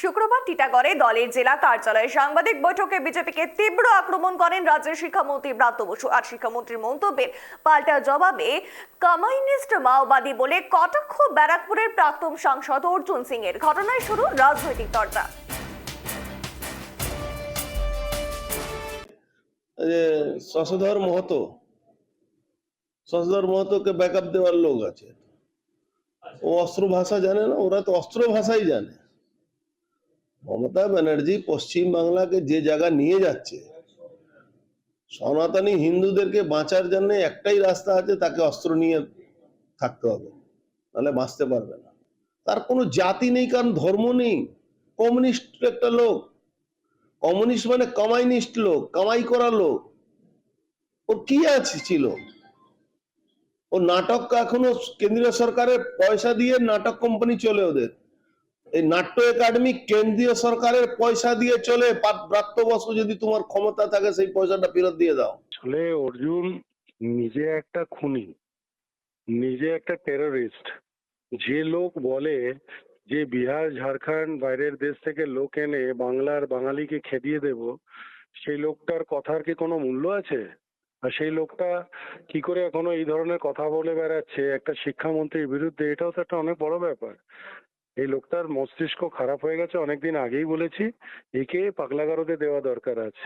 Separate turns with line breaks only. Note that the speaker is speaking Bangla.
শুক্রবার টিটাগড়ে দলের জেলা কার্যালয়ে সাংবাদিক বৈঠকে বিজেপিকে তীব্র আক্রমণ করেন রাজ্যের শিক্ষামন্ত্রী ব্রাত্য বসু আর শিক্ষামন্ত্রীর মন্তব্যের পাল্টা জবাবে কমিউনিস্ট মাওবাদী বলে কটাক্ষ ব্যারাকপুরের প্রাক্তন সাংসদ অর্জুন সিং এর ঘটনায় শুরু রাজনৈতিক চর্চা
শশধর মহতো শশধর মহতোকে ব্যাকআপ দেওয়ার লোক আছে। ও অস্ত্র ভাষা জানে না, ওরা তো অস্ত্র ভাষাই জানে। মমতা ব্যানার্জি পশ্চিম বাংলাকে যে জায়গা নিয়ে যাচ্ছে, সনাতনী হিন্দুদেরকে বাঁচার জন্য একটাই রাস্তা আছে, তাকে অস্ত্র নিয়ে থাকতে হবে, নাহলে বাঁচতে পারবে না। তার কোনো জাতি নেই, কারণ ধর্ম নেই। কমিউনিস্ট একটা লোক। কমিউনিস্ট মানে কমাইনিস্ট লোক, কামাই করা লোক। ওর কি আছে ছিল? ও নাটক এখনও কেন্দ্রীয় সরকারের পয়সা দিয়ে নাটক কোম্পানি চলে ওদের। এই নাট্য একাডেমি কেন্দ্রীয় সরকারের পয়সা দিয়ে চলে পা- প্রাপ্ত বছর যদি তোমার ক্ষমতা থাকে, সেই পয়সাটা ফেরত দিয়ে দাও।
আসলে অর্জুন নিজে একটা খুনি, নিজে একটা টেররিস্ট যে লোক বলে যে বিহার, ঝাড়খণ্ড বাইরের দেশ থেকে লোক এনে বাংলার বাঙালিকে খেদিয়ে দেব, সেই লোকটার কথার কি কোনো মূল্য আছে? আর সেই লোকটা কি করে এখনও এই ধরনের কথা বলে বেড়াচ্ছে একটা শিক্ষামন্ত্রীর বিরুদ্ধে? এটাও তো একটা অনেক বড় ব্যাপার। এই লোকটার মস্তিষ্ক খারাপ হয়ে গেছে অনেকদিন আগেই বলেছি একে পাগলাগারদে দেওয়া দরকার আছে।